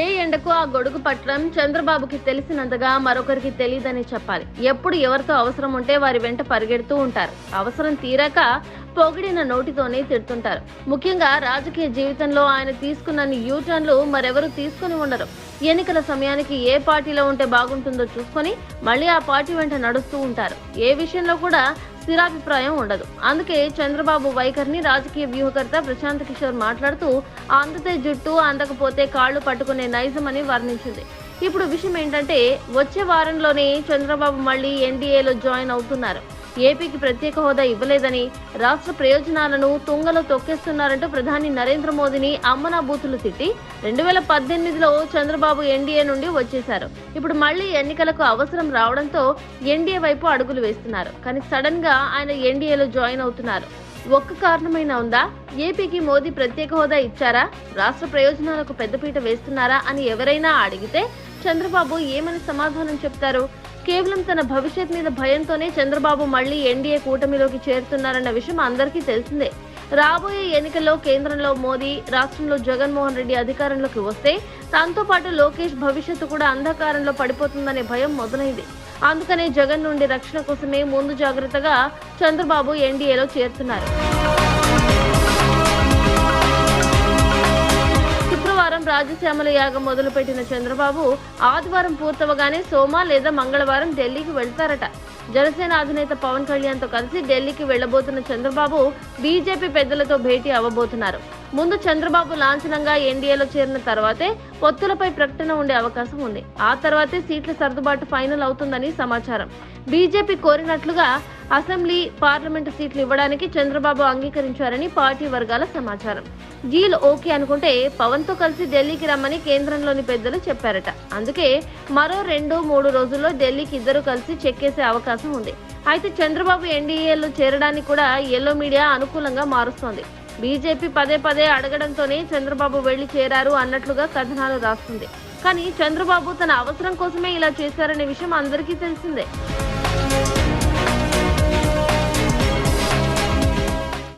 ఏ ఎండకు ఆ గొడుగు పట్టడం చంద్రబాబుకి తెలిసినంతగా మరొకరికి తెలియదని చెప్పాలి. ఎప్పుడు ఎవరితో అవసరం ఉంటే వారి వెంట పరిగెడుతూ ఉంటారు. అవసరం తీరాక పొగిడిన నోటితోనే తిడుతుంటారు. ముఖ్యంగా రాజకీయ జీవితంలో ఆయన తీసుకున్న యూటర్న్లు మరెవరు తీసుకుని ఉండరు. ఎన్నికల సమయానికి ఏ పార్టీలో ఉంటే బాగుంటుందో చూసుకొని మళ్ళీ ఆ పార్టీ వెంట నడుస్తూ ఉంటారు. ఏ విషయంలో కూడా స్థిరాభిప్రాయం ఉండదు. అందుకే చంద్రబాబు వైఖరిని రాజకీయ వ్యూహకర్త ప్రశాంత్ కిషోర్ మాట్లాడుతూ అందితే జుట్టు అందకపోతే కాళ్ళు పట్టుకునే నైజం అని వర్ణించింది. ఇప్పుడు విషయం ఏంటంటే వచ్చే వారంలోనే చంద్రబాబు మళ్ళీ ఎన్డీఏలో జాయిన్ అవుతున్నారు. ఏపీకి ప్రత్యేక హోదా ఇవ్వలేదని రాష్ట్ర ప్రయోజనాలను తుంగలో తొక్కేస్తున్నారంటూ ప్రధాని నరేంద్ర మోదీని అమ్మనా బూతులు తిట్టి రెండు వేల పద్దెనిమిదిలో చంద్రబాబు ఎన్డీఏ నుండి వచ్చేశారు. ఇప్పుడు మళ్ళీ ఎన్నికలకు అవసరం రావడంతో ఎన్డీఏ వైపు అడుగులు వేస్తున్నారు. కానీ సడన్గా ఆయన ఎన్డీఏలో జాయిన్ అవుతున్నారు. ఒక్క కారణమైనా ఉందా? ఏపీకి మోదీ ప్రత్యేక హోదా ఇచ్చారా? రాష్ట్ర ప్రయోజనాలకు పెద్దపీట వేస్తున్నారా అని ఎవరైనా అడిగితే చంద్రబాబు ఏమని సమాధానం చెప్తారు? కేవలం తన భవిష్యత్ మీద భయంతోనే చంద్రబాబు మళ్ళీ ఎన్డీఏ కూటమిలోకి చేరుతున్నారన్న విషయం అందరికీ తెలిసిందే. రాబోయే ఎన్నికల్లో కేంద్రంలో మోదీ రాష్ట్రంలో జగన్మోహన్ రెడ్డి అధికారంలోకి వస్తే తనతో పాటు లోకేష్ భవిష్యత్తు కూడా అంధకారంలో పడిపోతుందనే భయం మొదలైంది. అందుకనే జగన్ నుండి రక్షణ కోసమే ముందు జాగ్రత్తగా చంద్రబాబు ఎన్డీఏలో చేరుతున్నారు. రాజశ్యామల యాగం మొదలుపెట్టిన చంద్రబాబు ఆదివారం పూర్తవగానే సోమ లేదా మంగళవారం ఢిల్లీకి వెళ్తారట. జనసేన అధినేత పవన్ కళ్యాణ్తో కలిసి ఢిల్లీకి వెళ్ళబోతున్న చంద్రబాబు బీజేపీ పెద్దలతో భేటీ అవ్వబోతున్నారు. ముందు చంద్రబాబు లాంఛనంగా ఎన్డీఏలో చేరిన తర్వాతే పొత్తులపై ప్రకటన ఉండే అవకాశం ఉంది. ఆ తర్వాతే సీట్ల సర్దుబాటు ఫైనల్ అవుతుందని సమాచారం. బీజేపీ కోరినట్లుగా అసెంబ్లీ పార్లమెంటు సీట్లు ఇవ్వడానికి చంద్రబాబు అంగీకరించారని పార్టీ వర్గాల సమాచారం. డీల్ ఓకే అనుకుంటే పవన్తో కలిసి ఢిల్లీకి రమ్మని కేంద్రంలోని పెద్దలు చెప్పారట. అందుకే మరో రెండు మూడు రోజుల్లో ఢిల్లీకి ఇద్దరు కలిసి చెక్కేసే అవకాశం ఉంది. అయితే చంద్రబాబు ఎన్డీఏలో చేరడానికి కూడా ఎల్లో మీడియా అనుకూలంగా మారుస్తోంది. బీజేపీ పదే పదే అడగడంతోనే చంద్రబాబు వెళ్ళి చేరారు అన్నట్లుగా కథనాలు రాస్తుంది. కానీ చంద్రబాబు తన అవసరం కోసమే ఇలా చేశారనే విషయం అందరికీ తెలిసిందే.